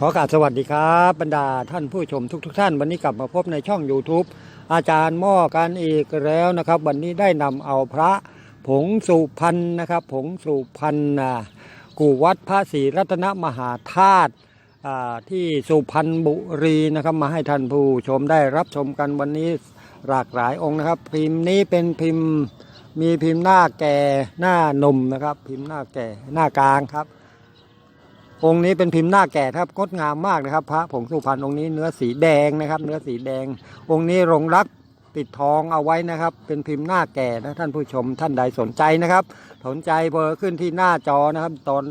ขอกราบสวัสดีครับบรรดาท่านผู้ชมทุกทท่าน วันนี้กลับมาพบในช่อง YouTube อาจารย์หม้อกันอีกแล้วนะครับ วันนี้ได้นำเอาพระผงสุพรรณนะครับ ผงสุพรรณกูวัดพระศรีรัตนมหาธาตุที่สุพรรณบุรีนะครับ มาให้ท่านผู้ชมได้รับชมกันวันนี้หลากหลายองค์นะครับ พิมพ์นี้เป็นพิมพ์มีพิมพ์หน้าแก่หน้าหนุ่มนะครับ พิมพ์หน้าแก่หน้ากลางครับ องค์นี้เป็นพิมพ์หน้าแก่ครับงดงามมากนะครับ พระผงสุพรรณองค์นี้เนื้อสีแดงนะครับ เนื้อสีแดง องค์นี้รงรักติดทองเอาไว้นะครับ เป็นพิมพ์หน้าแก่นะท่านผู้ชมท่านใดสนใจนะครับ สนใจเบอร์ขึ้นที่หน้าจอนะครับ ตอน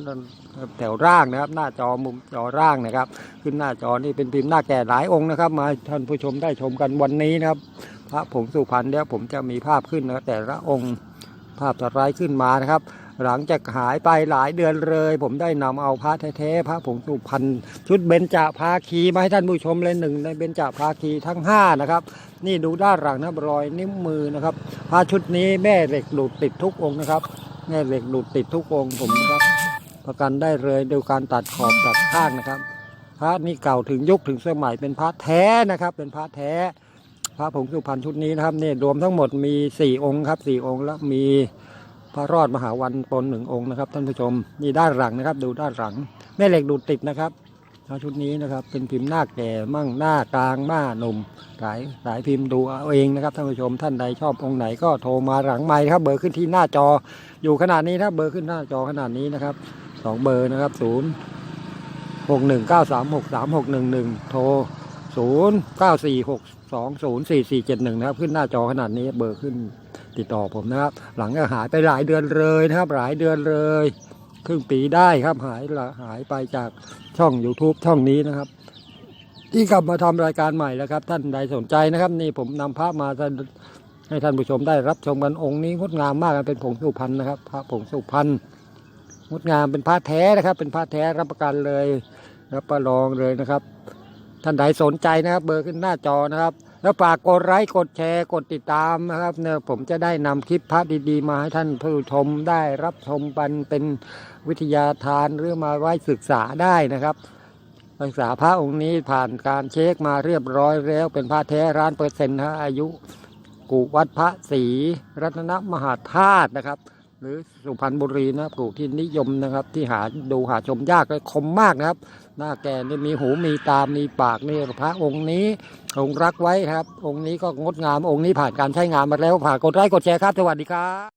แถวร่างนะครับ หน้าจอมุมจอร่างนะครับ ขึ้นหน้าจอนี่เป็นพิมพ์หน้าแก่หลายองค์นะครับ มาท่านผู้ชมได้ชมกันวันนี้นะครับ พระผงสุพรรณเดี๋ยวผมจะมีภาพขึ้นนะแต่ละองค์ภาพสไลด์ขึ้นมานะครับ หลังจากหายไปหลายเดือนเลย ผมได้นำเอาพระแท้ๆพระผงสุพรรณชุดเบญจภาคีมาให้ท่านผู้ชมเลยหนึ่งในเบญจภาคีทั้งห้านะครับนี่ดูด้านหลังนะรอยนิ้วมือนะครับพระชุดนี้แม่เหล็กหลุดติดทุกองค์นะครับแม่เหล็กหลุดติดทุกองค์ผมนะครับ ประกันได้เลยดูการตัดขอบตัดข้างนะครับ พระนี่เก่าถึงยุคถึงสมัยเป็นพระแท้นะครับ เป็นพระแท้พระผงสุพรรณชุดนี้นะครับนี่รวมทั้งหมดมีสี่องค์ครับสี่องค์แล้วมี ระรอดมหาวันปนหนึ่งองค์นะครับท่านผู้ชมนี่ด้านหลังนะครับ ดูด้านหลัง แม่เหล็กดูดติดนะครับชุดนี้นะครับเป็นพิมพ์หน้าแก่มั่งหน้ากลางหน้าหนุ่มหลายหลายพิมพ์ดูเอาเองนะครับท่านผู้ชมท่านใดชอบองค์ไหนก็โทรมาหลังไมค์ครับ เบอร์ขึ้นที่หน้าจออยู่ขนาดนี้ถ้าเบอร์ขึ้นหน้าจอขนาดนี้นะครับสองเบอร์นะครับศูนย์หกหนึ่งเก้าสามหกสามหกหนึ่งหนึ่งโทรศูนย์เก้าสี่หกสองศูนย์สี่สี่เจ็ดหนึ่งนะครับขึ้นหน้าจอขนาดนี้เบอร์ขึ้น ติดต่อผมนะครับ หลังจากหายไปหลายเดือนเลยนะครับ หลายเดือนเลย ครึ่งปีได้ครับหายละหายไปจากช่อง YouTube ช่องนี้นะครับ ที่กลับมาทำรายการใหม่แล้วครับ ท่านใดสนใจนะครับ นี่ผมนำพระมาให้ท่านผู้ชมได้รับชมกันองค์นี้งดงามมากเป็นผงสุพรรณนะครับ พระผงสุพรรณงดงามเป็นพระแท้นะครับ เป็นพระแท้รับประกันเลยรับประลองเลยนะครับ ท่านใดสนใจนะครับ เบอร์ขึ้นหน้าจอนะครับ แล้วฝากกดไลค์กดแชร์กดติดตามนะครับเนี่ยผมจะได้นำคลิปพระดีๆ มาให้ท่านผู้ชมได้รับชมกันเป็นวิทยาทานหรือมาไว้ศึกษาได้นะครับศึกษาพระองค์นี้ผ่านการเช็คมาเรียบร้อยแล้ว เป็นพระแท้ร้านเปอร์เซ็นต์นะอายุกูวัดพระศรีรัตนมหาธาตุนะครับ หรือสุพรรณบุรีนะครับกูที่นิยมนะครับ ที่หาดูหาชมยากและคมมากนะครับ หน้าแก่นี่มีหูมีตา มีปากนี่พระองค์นี้องค์รักไว้ครับ องค์นี้ก็งดงามองค์นี้ผ่านการใช้งานมาแล้วผ่านกดไลค์กดแชร์ครับสวัสดีครับ